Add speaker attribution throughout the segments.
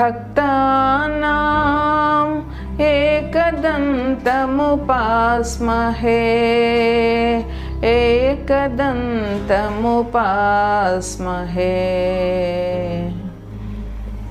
Speaker 1: भक्तानाम् एकदन्तमुपास्महे एकदन्तमुपास्महे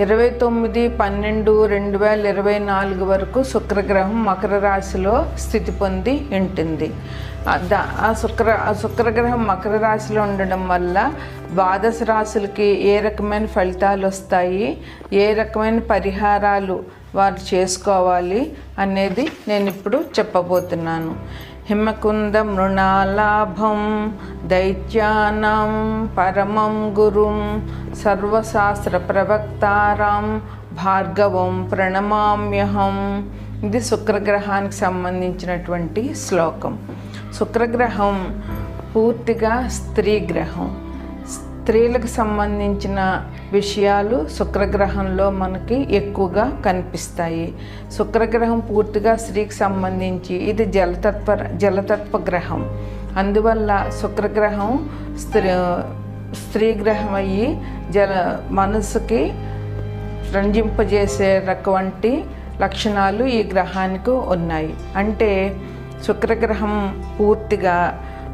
Speaker 1: ఇరవై తొమ్మిది పన్నెండు రెండు వేల ఇరవై నాలుగు వరకు శుక్రగ్రహం మకర రాశిలో స్థితి పొంది ఉంటుంది. ఆ శుక్ర శుక్రగ్రహం మకర రాశిలో ఉండడం వల్ల ద్వాదశ రాశులకి ఏ రకమైన ఫలితాలు వస్తాయి? ఏ రకమైన పరిహారాలు వారు చేసుకోవాలి అనేది నేను ఇప్పుడు చెప్పబోతున్నాను. హిమకుంద మృణాలాభం దైత్యానాం పరమం గురుం సర్వశాస్త్ర ప్రవక్తారాం భార్గవం ప్రణమామ్యహం ఇది శుక్రగ్రహానికి సంబంధించినటువంటి శ్లోకం. శుక్రగ్రహం పూర్తిగా స్త్రీ గ్రహం స్త్రీలకు సంబంధించిన విషయాలు శుక్రగ్రహంలో మనకి ఎక్కువగా కనిపిస్తాయి. శుక్రగ్రహం పూర్తిగా స్త్రీకి సంబంధించి ఇది జలతత్వ జలతత్వ గ్రహం అందువల్ల శుక్రగ్రహం స్త్రీ స్త్రీ గ్రహం అయ్యి జల మనసుకి రంజింపజేసే రకవంటి లక్షణాలు ఈ గ్రహానికి ఉన్నాయి. అంటే శుక్రగ్రహం పూర్తిగా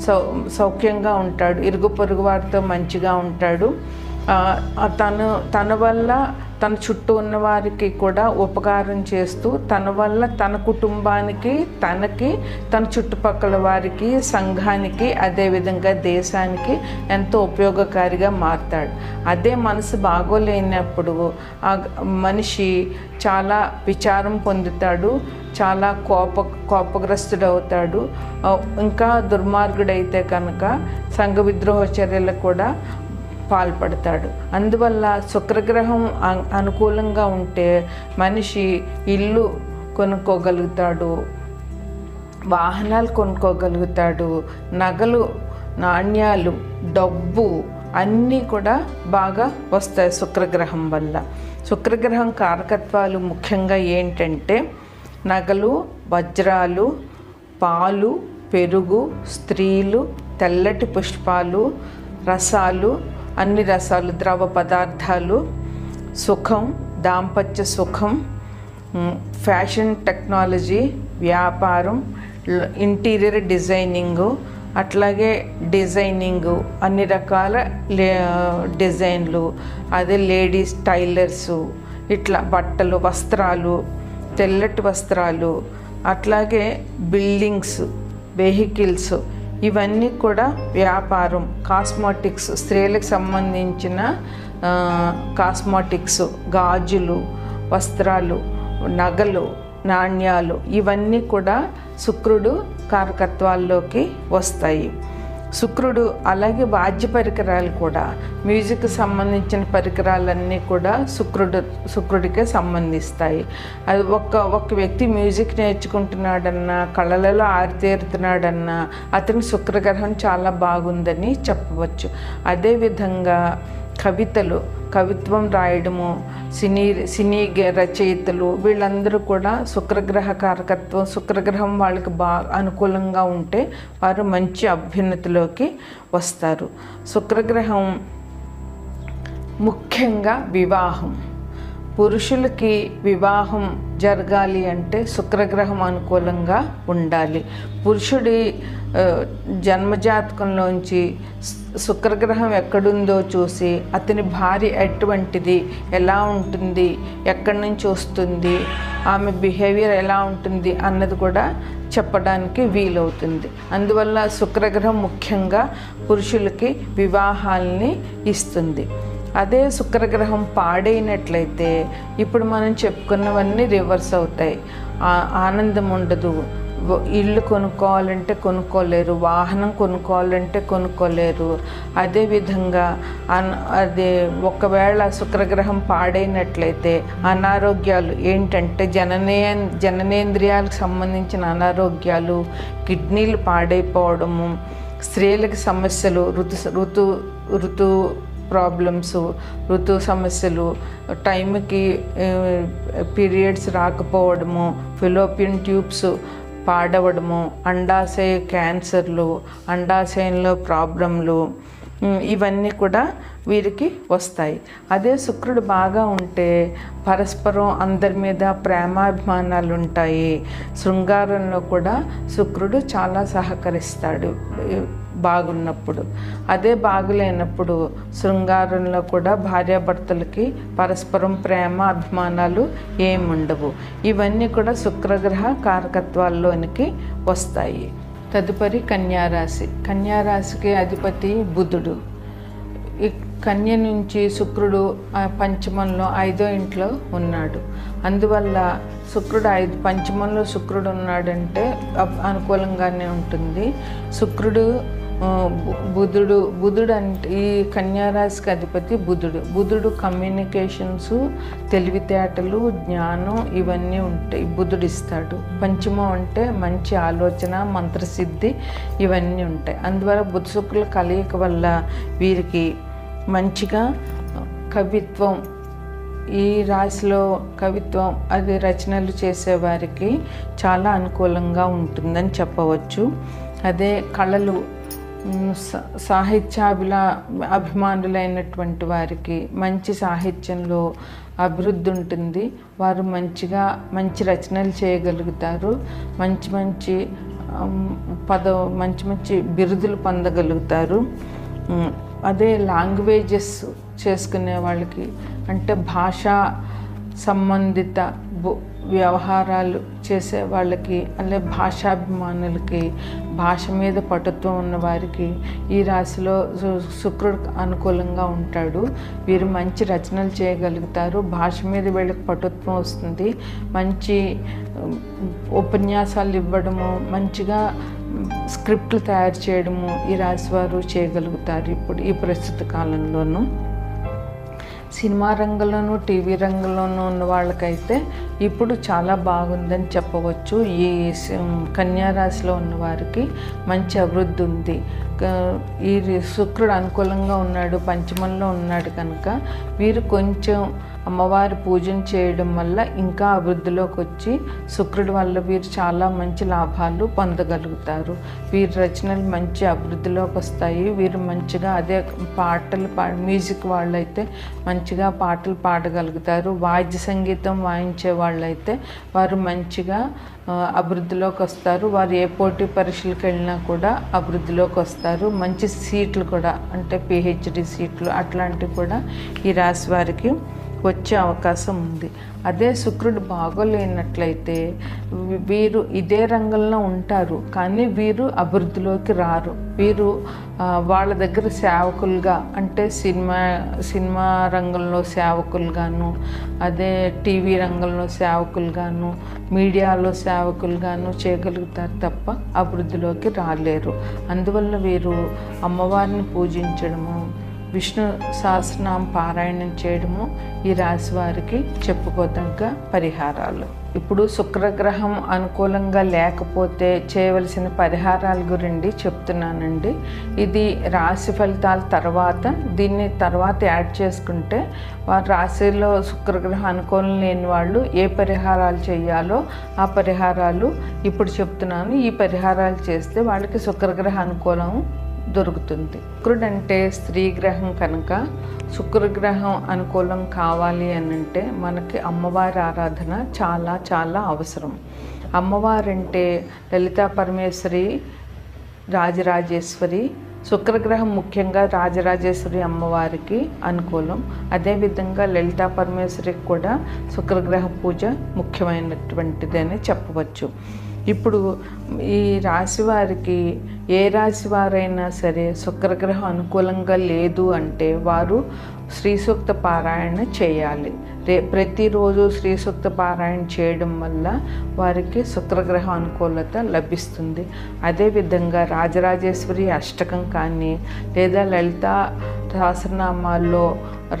Speaker 1: సౌ సౌఖ్యంగా ఉంటాడు. ఇరుగు పొరుగు వారితో మంచిగా ఉంటాడు. తను తన వల్ల తన చుట్టూ ఉన్న వారికి కూడా ఉపకారం చేస్తూ తన వల్ల తన కుటుంబానికి తనకి తన చుట్టుపక్కల వారికి సంఘానికి అదేవిధంగా దేశానికి ఎంతో ఉపయోగకారిగా మారుతాడు. అదే మనసు బాగోలేనప్పుడు ఆ మనిషి చాలా విచారం పొందుతాడు చాలా కోప కోపగ్రస్తుడు అవుతాడు ఇంకా దుర్మార్గుడైతే కనుక సంఘ విద్రోహ చర్యలు కూడా పాల్పడతాడు. అందువల్ల శుక్రగ్రహం అనుకూలంగా ఉంటే మనిషి ఇల్లు కొనుక్కోగలుగుతాడు వాహనాలు కొనుక్కోగలుగుతాడు నగలు నాణ్యాలు డబ్బు అన్నీ కూడా బాగా వస్తాయి శుక్రగ్రహం వల్ల. శుక్రగ్రహం కారకత్వాలు ముఖ్యంగా ఏంటంటే నగలు వజ్రాలు పాలు పెరుగు స్త్రీలు తెల్లటి పుష్పాలు రసాలు అన్ని రసాలు ద్రవ పదార్థాలు సుఖం దాంపత్య సుఖం ఫ్యాషన్ టెక్నాలజీ వ్యాపారం ఇంటీరియర్ డిజైనింగు అట్లాగే డిజైనింగు అన్ని రకాల లే డిజైన్లు అదే లేడీస్ టైలర్సు ఇట్లా బట్టలు వస్త్రాలు తెల్లటి వస్త్రాలు అట్లాగే బిల్డింగ్స్ వెహికల్స్ ఇవన్నీ కూడా వ్యాపారం కాస్మాటిక్స్ స్త్రీలకు సంబంధించిన కాస్మోటిక్స్ కాస్మాటిక్స్ గాజులు వస్త్రాలు నగలు నాణ్యాలు ఇవన్నీ కూడా శుక్రుడు కారకత్వాల్లోకి వస్తాయి. శుక్రుడు అలాగే వాద్య పరికరాలు కూడా మ్యూజిక్ సంబంధించిన పరికరాలన్నీ కూడా శుక్రుడు శుక్రుడికే సంబంధిస్తాయి. అది ఒక ఒక వ్యక్తి మ్యూజిక్ నేర్చుకుంటున్నాడన్నా కళలలో ఆరితేరుతున్నాడన్నా అతని శుక్రగ్రహం చాలా బాగుందని చెప్పవచ్చు. అదేవిధంగా కవితలు కవిత్వం రాయడము సినీ సినీ గ- రచయితలు వీళ్ళందరూ కూడా శుక్రగ్రహ కారకత్వం శుక్రగ్రహం వాళ్ళకి బాగా అనుకూలంగా ఉంటే వారు మంచి అభ్యున్నతిలోకి వస్తారు. శుక్రగ్రహం ముఖ్యంగా వివాహం. పురుషులకి వివాహం జరగాలి అంటే శుక్రగ్రహం అనుకూలంగా ఉండాలి. పురుషుడి జన్మజాతకంలోంచి శుక్రగ్రహం ఎక్కడుందో చూసి అతని భార్య ఎటువంటిది ఎలా ఉంటుంది ఎక్కడి నుంచి వస్తుంది ఆమె బిహేవియర్ ఎలా ఉంటుంది అన్నది కూడా చెప్పడానికి వీలవుతుంది. అందువల్ల శుక్రగ్రహం ముఖ్యంగా పురుషులకి వివాహాల్ని ఇస్తుంది. అదే శుక్రగ్రహం పాడైనట్లయితే ఇప్పుడు మనం చెప్పుకున్నవన్నీ రివర్స్ అవుతాయి. ఆనందం ఉండదు. ఇల్లు కొనుక్కోవాలంటే కొనుక్కోలేరు. వాహనం కొనుక్కోవాలంటే కొనుక్కోలేరు. అదేవిధంగా అన్ అదే ఒకవేళ శుక్రగ్రహం పాడైనట్లయితే అనారోగ్యాలు ఏంటంటే జననే జననేంద్రియాలకు సంబంధించిన అనారోగ్యాలు కిడ్నీలు పాడైపోవడము స్త్రీలకు సమస్యలు ఋతు ఋతు ఋతు ప్రాబ్లమ్స్ ఋతు సమస్యలు టైంకి పీరియడ్స్ రాకపోవడము ఫిలోపియన్ ట్యూబ్స్ పాడవడము అండాశయ క్యాన్సర్లు అండాశయంలో ప్రాబ్లంలు ఇవన్నీ కూడా వీరికి వస్తాయి. అదే శుక్రుడు బాగా ఉంటే పరస్పరం అందరి మీద ప్రేమాభిమానాలు ఉంటాయి శృంగారంలో కూడా శుక్రుడు చాలా సహకరిస్తాడు. బాగున్నప్పుడు. అదే బాగులేనప్పుడు శృంగారంలో కూడా భార్యాభర్తలకి పరస్పరం ప్రేమ అభిమానాలు ఏముండవు. ఇవన్నీ కూడా శుక్రగ్రహ కారకత్వాల్లోనికి వస్తాయి. తదుపరి కన్యారాశి. కన్యారాశికి అధిపతి బుధుడు. ఈ కన్య నుంచి శుక్రుడు పంచమంలో ఐదో ఇంట్లో ఉన్నాడు. అందువల్ల శుక్రుడు ఐదు పంచమంలో శుక్రుడు ఉన్నాడంటే అనుకూలంగానే ఉంటుంది. శుక్రుడు బుధుడు బుధుడు అంటే ఈ కన్యారాశికి అధిపతి బుధుడు. బుధుడు కమ్యూనికేషన్స్ తెలివితేటలు జ్ఞానం ఇవన్నీ ఉంటాయి. బుధుడు ఇస్తాడు. పంచమం అంటే మంచి ఆలోచన మంత్రసిద్ధి ఇవన్నీ ఉంటాయి. అందువల్ల బుధ శుక్రుల కలయిక వల్ల వీరికి మంచిగా కవిత్వం ఈ రాశిలో కవిత్వం అది రచనలు చేసేవారికి చాలా అనుకూలంగా ఉంటుందని చెప్పవచ్చు. అదే కళలు సాహిత్యాభిలా అభిమానులైనటువంటి వారికి మంచి సాహిత్యంలో అభివృద్ధి ఉంటుంది. వారు మంచిగా మంచి రచనలు చేయగలుగుతారు. మంచి మంచి పద మంచి మంచి బిరుదులు పొందగలుగుతారు. అదే లాంగ్వేజెస్ చేసుకునే వాళ్ళకి అంటే భాషా సంబంధిత బు- వ్యవహారాలు చేసే వాళ్ళకి అలాగే భాషాభిమానులకి భాష మీద పటుత్వం ఉన్న వారికి ఈ రాశిలో శుక్రుడు అనుకూలంగా ఉంటాడు. వీరు మంచి రచనలు చేయగలుగుతారు. భాష మీద వీళ్ళకి పటుత్వం వస్తుంది. మంచి ఉపన్యాసాలు ఇవ్వడము మంచిగా స్క్రిప్ట్లు తయారు చేయడము ఈ రాశి వారు చేయగలుగుతారు ఇప్పుడు ఈ ప్రస్తుత కాలంలోనూ. సినిమా రంగంలోనూ టీవీ రంగంలోనూ ఉన్న వాళ్ళకైతే ఇప్పుడు చాలా బాగుందని చెప్పవచ్చు. ఈ కన్యారాశిలో ఉన్నవారికి ఉన్న వారికి మంచి అభివృద్ధి ఉంది. ఈ శుక్రుడు అనుకూలంగా ఉన్నాడు పంచమంలో ఉన్నాడు కనుక వీరు కొంచెం అమ్మవారి పూజను చేయడం వల్ల ఇంకా అభివృద్ధిలోకి వచ్చి శుక్రుడి వల్ల వీరు చాలా మంచి లాభాలు పొందగలుగుతారు. వీరి రచనలు మంచి అభివృద్ధిలోకి వస్తాయి. వీరు మంచిగా అదే పాటలు పా మ్యూజిక్ వాళ్ళైతే మంచిగా పాటలు పాడగలుగుతారు. వాద్య సంగీతం వాయించే వాళ్ళైతే వారు మంచిగా అభివృద్ధిలోకి వస్తారు. వారు ఏ పోటీ పరీక్షలకు వెళ్ళినా కూడా అభివృద్ధిలోకి వస్తారు. మంచి సీట్లు కూడా అంటే పిహెచ్డి సీట్లు అట్లాంటివి కూడా ఈ రాశి వారికి వచ్చే అవకాశం ఉంది. అదే శుక్రుడు బాగోలేనట్లయితే వీరు ఇదే రంగంలో ఉంటారు. కానీ వీరు అభివృద్ధిలోకి రారు. వీరు వాళ్ళ దగ్గర సేవకులుగా అంటే సినిమా సినిమా రంగంలో సేవకులుగాను అదే టీవీ రంగంలో సేవకులుగాను మీడియాలో సేవకులుగాను చేయగలుగుతారు తప్ప అభివృద్ధిలోకి రాలేరు. అందువల్ల వీరు అమ్మవారిని పూజించడము విష్ణు సహస్రనామ పారాయణం చేయడము ఈ రాశి వారికి చెప్పుకోదగ్గ పరిహారాలు. ఇప్పుడు శుక్రగ్రహం అనుకూలంగా లేకపోతే చేయవలసిన పరిహారాల గురించి చెప్తున్నానండి. ఇది రాశి ఫలితాల తర్వాత దీన్ని తర్వాత యాడ్ చేసుకుంటే వారి రాశిలో శుక్రగ్రహం అనుకూలం లేని వాళ్ళు ఏ పరిహారాలు చేయాలో ఆ పరిహారాలు ఇప్పుడు చెప్తున్నాను. ఈ పరిహారాలు చేస్తే వాళ్ళకి శుక్రగ్రహ అనుకూలం దొరుకుతుంది. శుక్రుడంటే స్త్రీ గ్రహం కనుక శుక్రగ్రహం అనుకూలం కావాలి అని అంటే మనకి అమ్మవారి ఆరాధన చాలా చాలా అవసరం. అమ్మవారంటే లలితా పరమేశ్వరి రాజరాజేశ్వరి శుక్రగ్రహం ముఖ్యంగా రాజరాజేశ్వరి అమ్మవారికి అనుకూలం. అదేవిధంగా లలితా పరమేశ్వరికి కూడా శుక్రగ్రహ పూజ ముఖ్యమైనటువంటిదని చెప్పవచ్చు. ఇప్పుడు ఈ రాశి వారికి ఏ రాశి వారైనా సరే శుక్రగ్రహం అనుకూలంగా లేదు అంటే వారు శ్రీ సూక్త పారాయణ చేయాలి. రే ప్రతిరోజు శ్రీ సూక్త పారాయణ చేయడం వల్ల వారికి శుక్రగ్రహ అనుకూలత లభిస్తుంది. అదేవిధంగా రాజరాజేశ్వరి అష్టకం కానీ లేదా లలిత సహస్రనామాల్లో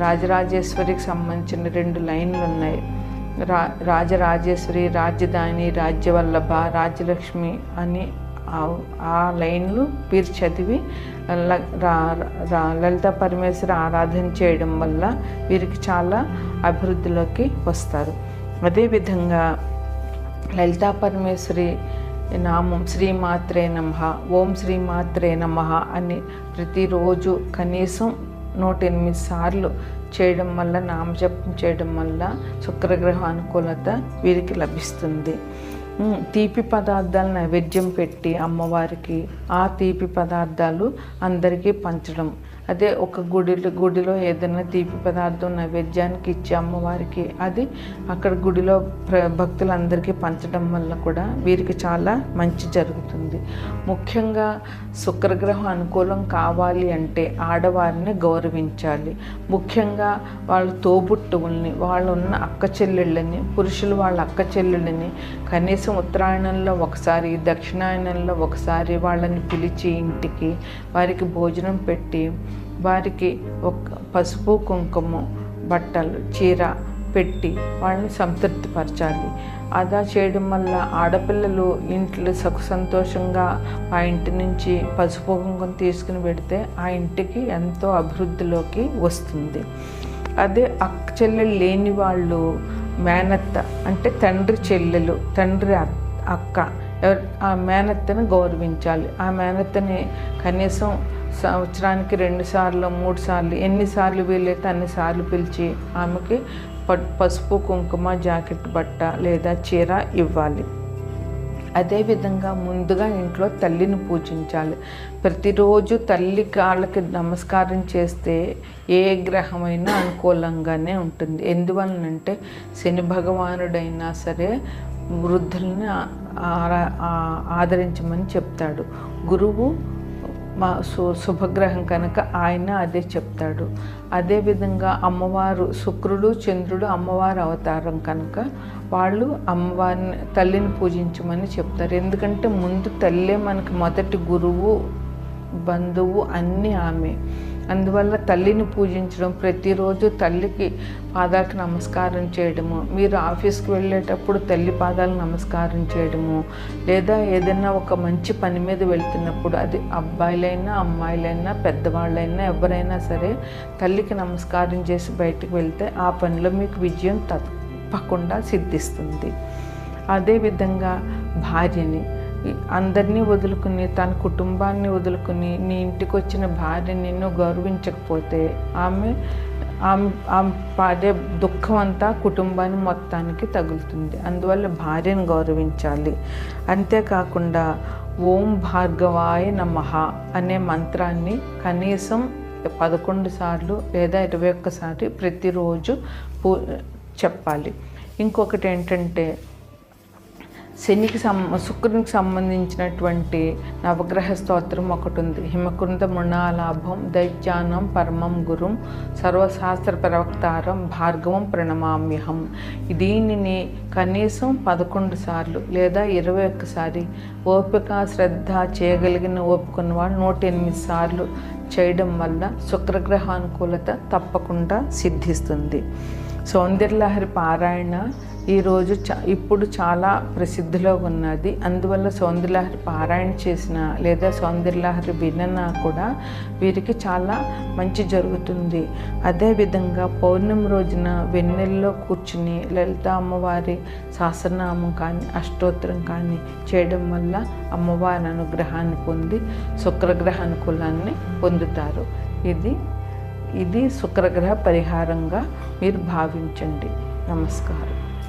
Speaker 1: రాజరాజేశ్వరికి సంబంధించిన రెండు లైన్లు ఉన్నాయి. రా రాజరాజేశ్వరి రాజధాని రాజ్యవల్లభ రాజ్యలక్ష్మి అని ఆ- లైన్లు పీర్ చదివి ల- రా- లలిత పరమేశ్వర ఆరాధన చేయడం వల్ల వీరికి చాలా అభివృద్ధిలోకి వస్తారు. అదేవిధంగా లలితా పరమేశ్వరి నామం శ్రీమాత్రే నమ ఓం శ్రీమాత్రే నమ అని ప్రతిరోజు కనీసం నూట ఎనిమిది సార్లు చేయడం వల్ల నామజపం చేయడం వల్ల శుక్రగ్రహ అనుకూలత వీరికి లభిస్తుంది. తీపి పదార్థాలు నైవేద్యం పెట్టి అమ్మవారికి ఆ తీపి పదార్థాలు అందరికీ పంచడం. అదే ఒక గుడిలో గుడిలో ఏదైనా తీపి పదార్థం నైవేద్యానికి ఇచ్చి అమ్మవారికి అది అక్కడ గుడిలో ప్ర భక్తులందరికీ పంచడం వల్ల కూడా వీరికి చాలా మంచి జరుగుతుంది. ముఖ్యంగా శుక్రగ్రహం అనుకూలం కావాలి అంటే ఆడవారిని గౌరవించాలి. ముఖ్యంగా వాళ్ళ తోబుట్టువుల్ని వాళ్ళు ఉన్న అక్క చెల్లెళ్ళని పురుషులు వాళ్ళ అక్క చెల్లెళ్ళని కనీసం ఉత్తరాయణంలో ఒకసారి దక్షిణాయనంలో ఒకసారి వాళ్ళని పిలిచి ఇంటికి వారికి భోజనం పెట్టి వారికి ఒక పసుపు కుంకుమ బట్టలు చీర పెట్టి వాళ్ళని సంతృప్తిపరచాలి. అదా చేయడం వల్ల ఆడపిల్లలు ఇంట్లో సుఖ సంతోషంగా ఆ ఇంటి నుంచి పసుపు కుంకుమ తీసుకుని పెడితే ఆ ఇంటికి ఎంతో అభివృద్ధిలోకి వస్తుంది. అదే అక్క చెల్లెలు లేని వాళ్ళు మేనత్త అంటే తండ్రి చెల్లెలు తండ్రి అక్క ఎవరు- ఆ మేనత్తని గౌరవించాలి. ఆ మేనత్తని కనీసం సంవత్సరానికి రెండు సార్లు మూడు సార్లు ఎన్నిసార్లు వీలైతే అన్నిసార్లు పిలిచి ఆమెకి ప- పసుపు కుంకుమ జాకెట్ బట్ట లేదా చీర ఇవ్వాలి. అదేవిధంగా ముందుగా ఇంట్లో తల్లిని పూజించాలి. ప్రతిరోజు తల్లి కాళ్ళకి నమస్కారం చేస్తే ఏ గ్రహమైనా అనుకూలంగానే ఉంటుంది. ఎందువలనంటే శని భగవానుడైనా సరే వృద్ధుల్ని ఆరా- ఆ- ఆదరించమని చెప్తాడు. గురువు మా సు శుభగ్రహం కనుక ఆయన అదే చెప్తాడు. అదేవిధంగా అమ్మవారు శుక్రుడు చంద్రుడు అమ్మవారు అవతారం కనుక వాళ్ళు అమ్మవారిని తల్లిని పూజించమని చెప్తారు. ఎందుకంటే ముందు తల్లే మనకి మొదటి గురువు బంధువు అన్నీ ఆమె. అందువల్ల తల్లిని పూజించడం ప్రతిరోజు తల్లికి పాదాలకు నమస్కారం చేయడము మీరు ఆఫీస్కి వెళ్ళేటప్పుడు తల్లి పాదాలకు నమస్కారం చేయడము లేదా ఏదైనా ఒక మంచి పని మీద వెళ్తున్నప్పుడు అది అబ్బాయిలైనా అమ్మాయిలైనా పెద్దవాళ్ళైనా ఎవరైనా సరే తల్లికి నమస్కారం చేసి బయటకు వెళ్తే ఆ పనిలో మీకు విజయం తప్పకుండా సిద్ధిస్తుంది. అదేవిధంగా భార్యని అందరినీ వదులుకుని తన కుటుంబాన్ని వదులుకుని నీ ఇంటికి వచ్చిన భార్య నిన్ను గౌరవించకపోతే ఆమె ఆమె ఆమె పాడే దుఃఖం అంతా కుటుంబాన్ని మొత్తానికి తగులుతుంది. అందువల్ల భార్యను గౌరవించాలి. అంతేకాకుండా ఓం భార్గవాయ నమః అనే మంత్రాన్ని కనీసం పదకొండు సార్లు లేదా ఇరవై ఒక్కసారి ప్రతిరోజు పూ చెప్పాలి. ఇంకొకటి ఏంటంటే శనికి సం శుక్రునికి సంబంధించినటువంటి నవగ్రహ స్తోత్రం ఒకటి ఉంది హిమకుంద మృణాలాభం దైత్యానం పరమం గురుం సర్వశాస్త్ర ప్రవక్తారం భార్గవం ప్రణమామ్యహం. దీనిని కనీసం పదకొండు సార్లు లేదా ఇరవై ఒక్కసారి ఓపిక శ్రద్ధ చేయగలిగిన ఓపికన్న వాళ్ళు నూట ఎనిమిది సార్లు చేయడం వల్ల శుక్రగ్రహానుకూలత తప్పకుండా సిద్ధిస్తుంది. సౌందర్యలహరి పారాయణ ఈరోజు చ ఇప్పుడు చాలా ప్రసిద్ధిలో ఉన్నది. అందువల్ల సౌందర్యలహరి పారాయణ చేసిన లేదా సౌందర్యలహరి వినన కూడా వీరికి చాలా మంచి జరుగుతుంది. అదేవిధంగా పౌర్ణమి రోజున వెన్నెల్లో కూర్చుని లలిత అమ్మవారి సహస్రనామం కానీ అష్టోత్తరం కానీ చేయడం వల్ల అమ్మవారి అనుగ్రహాన్ని పొంది శుక్రగ్రహ అనుకూలాన్ని పొందుతారు. ఇది ఇది శుక్రగ్రహ పరిహారంగా మీరు భావించండి. నమస్కారం.